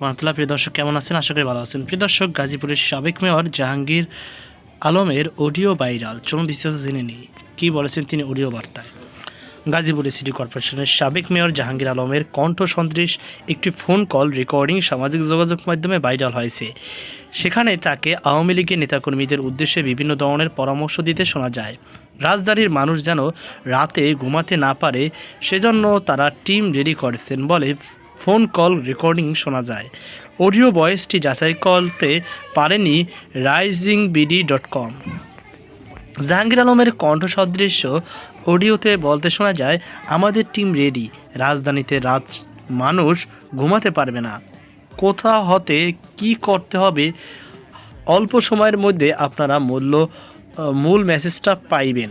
মানতলা প্রিয় দর্শক, কেমন আছেন? আশা করি ভালো আছেন। প্রিয় দর্শক, গাজীপুরের সাবেক মেয়র জাহাঙ্গীর আলমের অডিও ভাইরাল। চলুন বিস্তারিত জেনে নিই। কী বলেছেন তিনি অডিও বার্তায়? গাজীপুরের সিটি কর্পোরেশনের সাবেক মেয়র জাহাঙ্গীর আলমের কণ্ঠ সদৃশ একটি ফোন কল রেকর্ডিং সামাজিক যোগাযোগ মাধ্যমে ভাইরাল হয়েছে। সেখানে তাকে আওয়ামী লীগের নেতাকর্মীদের উদ্দেশ্যে বিভিন্ন ধরনের পরামর্শ দিতে শোনা যায়। রাজধানীর মানুষ যেন রাতে ঘুমাতে না পারে, সেজন্য তারা টিম রেডি করেছেন বলে ফোন কল রেকর্ডিং শোনা যায়। অডিও ভয়েসটি যাচাই করতে পারেনি rising BD dot com. Jahangir আলমের কণ্ঠ সদৃশ্য অডিওতে বলতে শোনা যায়, আমাদের টিম রেডি। রাজধানীতে রাত মানুষ ঘুমাতে পারবে না। কোথা হতে কি করতে হবে? অল্প সময়ের মধ্যে আপনারা মূল্য মূল মেসেজটা পাইবেন।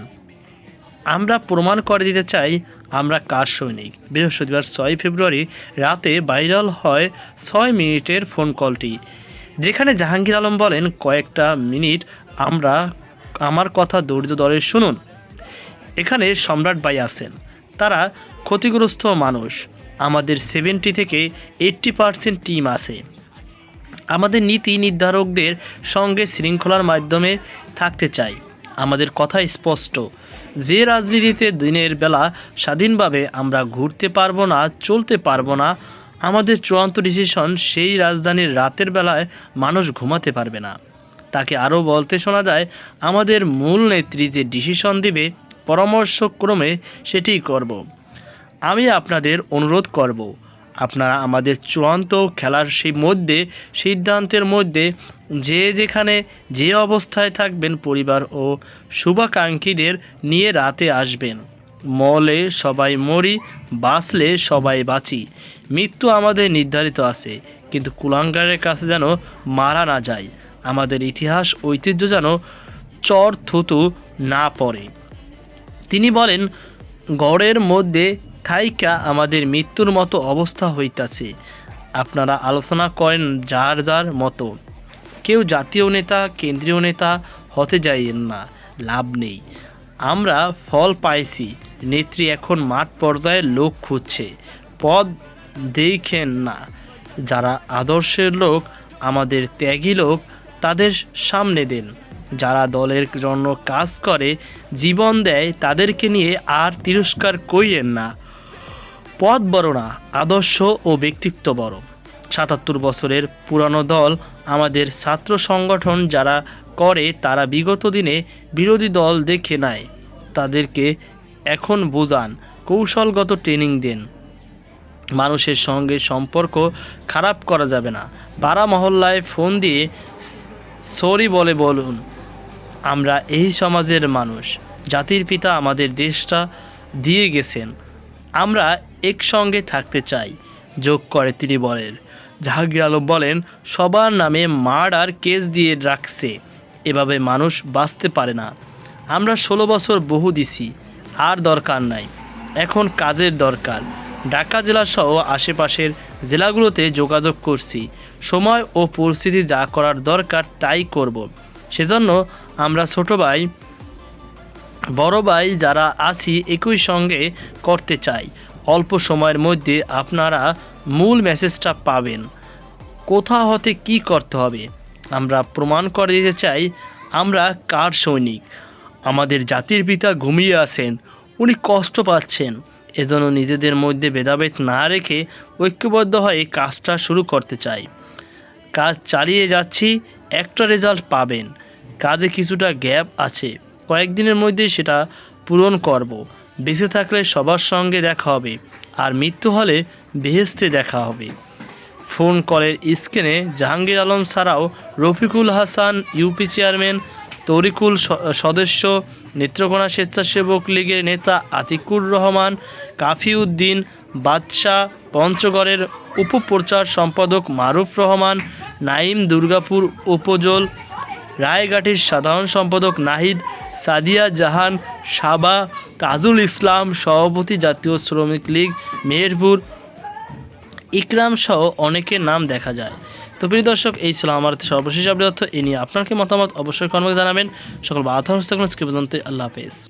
আমরা প্রমাণ করে দিতে চাই আমরা কার সৈনিক। বৃহস্পতিবার ছয় ফেব্রুয়ারি রাতে ভাইরাল হয় ছয় মিনিটের ফোন কলটি, যেখানে জাহাঙ্গীর আলম বলেন, কয়েকটা মিনিট আমরা, আমার কথা দরিদ্র দলের শুনুন। এখানে সম্রাট ভাই আছেন। তারা ক্ষতিগ্রস্ত মানুষ। আমাদের সেভেন্টি থেকে এইট্টি পার্সেন্ট টিম আছে। আমাদের নীতি নির্ধারকদের সঙ্গে শৃঙ্খলার মাধ্যমে থাকতে চাই। আমাদের কথা স্পষ্ট। যে রাজনীতিতে দিনের বেলা স্বাধীনভাবে আমরা ঘুরতে পারব না, চলতে পারব না, আমাদের চূড়ান্ত ডিসিশন সেই রাজধানীর রাতের বেলায় মানুষ ঘুমাতে পারবে না। তাকে আরও বলতে শোনা যায়, আমাদের মূল নেত্রী যে ডিসিশন দিবে, পরামর্শক্রমে সেটিই করব। আমি আপনাদের অনুরোধ করব আপনারা আমাদের চূড়ান্ত খেলার সেই মধ্যে, সিদ্ধান্তের মধ্যে যে যেখানে যে অবস্থায় থাকবেন পরিবার ও শুভাকাঙ্ক্ষীদের নিয়ে রাতে আসবেন। মলে সবাই মরি, বাঁচলে সবাই বাঁচি। মৃত্যু আমাদের নির্ধারিত আছে, কিন্তু কুলাঙ্গারের কাছে যেন মারা না যায়। আমাদের ইতিহাস, ঐতিহ্য যেন চর থুতু না পড়ে। তিনি বলেন, গড়ের মধ্যে থাইকা আমাদের মৃত্যুর মতো অবস্থা হইতাছে। আপনারা আলোচনা করেন যার যার মতো। কেউ জাতীয় নেতা, কেন্দ্রীয় নেতা হতে যাইয়েন না, লাভ নেই। আমরা ফল পাইছি, নেত্রী এখন মাঠ পর্যায়ে লোক খুঁজছে। পদ দেখেন না। যারা আদর্শের লোক, আমাদের ত্যাগী লোক, তাদের সামনে দেন। যারা দলের জন্য কাজ করে, জীবন দেয়, তাদেরকে নিয়ে আর তিরস্কার করিয়েন না। পদ বড় না আদর্শ ও ব্যক্তিত্ব বড় সাতাত্তর বছরের পুরানো দল আমাদের ছাত্র সংগঠন যারা করে তারা বিগত দিনে বিরোধী দল দেখে নেয়। তাদেরকে এখন বোঝান, কৌশলগত ট্রেনিং দেন। মানুষের সঙ্গে সম্পর্ক খারাপ করা যাবে না। পাড়া মহল্লায় ফোন দিয়ে সরি বলে বলুন, আমরা এই সমাজের মানুষ। জাতির পিতা আমাদের দেশটা দিয়ে গেছেন। আমরা একসঙ্গে থাকতে চাই, যোগ করে তিনি বলেন। জাহাঙ্গীর আলম বলেন, সবার নামে মার্ডার কেস দিয়ে রাখছে, এভাবে মানুষ বাঁচতে পারে না। আমরা ষোলো বছর বহু দিছি, আর দরকার নাই, এখন কাজের দরকার। ঢাকা জেলাসহ আশেপাশের জেলাগুলোতে যোগাযোগ করছি, সময় ও পরিস্থিতি যা করার দরকার তাই করব। সেজন্য আমরা ছোট ভাই, বড় ভাই যারা আছি, একই সঙ্গে করতে চাই। অল্প সময়ের মধ্যে আপনারা মূল মেসেজটা পাবেন। কোথা হতে কি করতে হবে? আমরা প্রমাণ করে দিতে চাই, আমরা কার সৈনিক? আমাদের জাতির পিতা ঘুমিয়ে আছেন, উনি কষ্ট পাচ্ছেন। এজন্য নিজেদের মধ্যে ভেদাভেদ না রেখে ঐক্যবদ্ধ হয়ে কাজটা শুরু করতে চাই। কাজ চালিয়ে যাচ্ছি, একটা রেজাল্ট পাবেন। কাজে কিছুটা গ্যাপ আছে। কয়েকদিনের মধ্যেই সেটা পূরণ করব। বেঁচে থাকলে সবার সঙ্গে দেখা হবে আর মৃত্যু হলে বেহেস্তে দেখা হবে। ফোন কলের স্ক্রিনে জাহাঙ্গীর আলম ছাড়াও রফিকুল হাসান, ইউপি চেয়ারম্যান, তরিকুল সদস্য, নেত্রকোনা স্বেচ্ছাসেবক লীগের নেতা আতিকুর রহমান, কাফিউদ্দিন বাদশাহ, পঞ্চগড়ের উপপ্রচার সম্পাদক মারুফ রহমান, নাইম দুর্গাপুর উপজল রায়ঘাটির সাধারণ সম্পাদক নাহিদ সাদিয়া জাহান, সাবা তাজুল ইসলাম সভাপতি জাতীয় শ্রমিক লীগ, মেহেরপুর, ইকরাম সহ অনেকের নাম দেখা যায়। তো প্রিয় দর্শক, এই ছিল আমার সর্বশেষ আপডেট এ নিয়ে আপনার কি মতামত অবশ্যই কর্মকে জানাবেন। সকল বাধা অনুষ্ঠান আল্লাহ হাফেজ।